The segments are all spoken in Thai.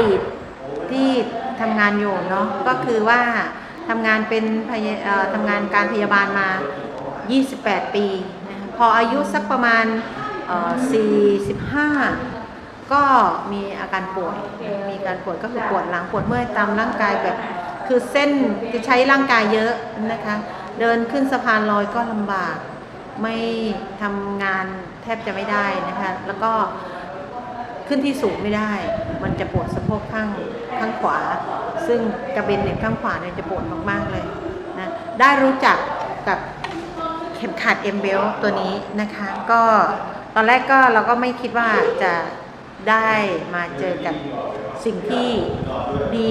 ดีตที่ทำงานอยู่เนาะก็คือว่าทำงานเป็นพยาเอ่อทำงานการพยาบาลมา 28 ปีนะคะพออายุสักประมาณ 45 ก็มีอาการป่วย มีการปวยก็คือปวดหลังปวดเมื่อยตามร่างกายแบบคือเส้นที่ใช้ร่างกายเยอะนะคะ เดินขึ้นสะพานลอยก็ลำบาก ไม่ทำงานแทบจะไม่ได้นะคะ แล้วก็ ขึ้นที่สูงไม่ได้ มันจะปวดสะโพกข้างข้างขวา ซึ่งกระเบนเนี่ยข้างขวาเนี่ยจะปวดมากๆเลยนะได้รู้จักกับเข็มขัดเอ็มเบลตัวนี้นะคะก็ตอนแรกก็เราก็ไม่คิดว่าจะได้มาเจอกับสิ่งที่ดี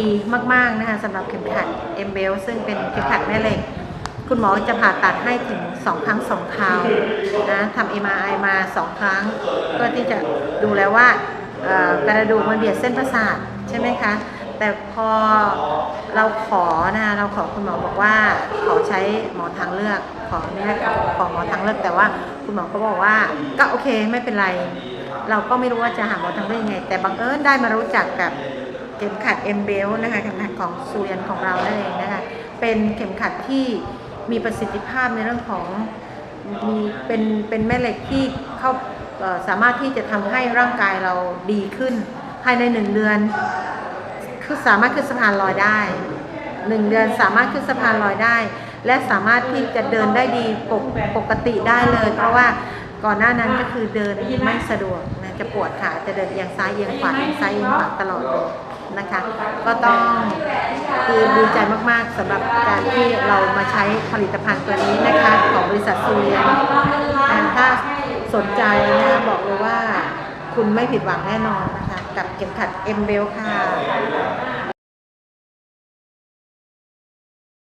มาก ๆ นะคะสำหรับเข็มขัดเอ็มเบลซึ่งเป็นเข็มขัดแม่เหล็ก คุณหมอจะผ่าตัดให้ถึง 2 ครั้ง 2 คราวนะทำ MRI มา 2 ครั้ง เพื่อที่จะดูแล้วว่า กระดูกมันเบียดเส้นประสาทใช่ไหมคะ แต่พอเราขอนะเราขอคุณหมอบอกว่าขอใช้หมอทางเลือกขอเนี่ยขอหมอทางเลือกแต่ว่าคุณหมอก็บอกว่าก็โอเคไม่เป็นไร เราก็ไม่รู้ว่าจะหาหมอทางเลือกยังไง แต่บังเอิญได้มารู้จักกับเข็มขัดเอ็มเบลนะคะเข็มขัดของซูเรียนของเรานั่นเองนะคะเป็นเข็มขัดที่มีประสิทธิภาพในเรื่องของมีเป็นเป็นแม่เหล็กที่เข้า สามารถที่จะทำให้ร่างกายเราดีขึ้น ภายในหนึ่งเดือนคือสามารถขึ้นสะพานลอยได้หนึ่งเดือนสามารถขึ้นสะพานลอยได้ และสามารถที่จะเดินได้ดีปกปกติได้เลย เพราะว่าก่อนหน้านั้นก็คือเดินไม่สะดวกนะจะปวดขาจะเดินเอียงซ้ายเอียงขวาเอียงซ้ายเอียงขวาตลอดเลยนะคะ ก็ต้องคือดีใจมากๆสำหรับการที่เรามาใช้ผลิตภัณฑ์ตัวนี้นะคะ ของบริษัทซูเรียน สนใจนะคะบอกเลยว่าคุณไม่ผิดหวังแน่นอนนะคะ กับเข็มขัดเอ็มเบลค่ะ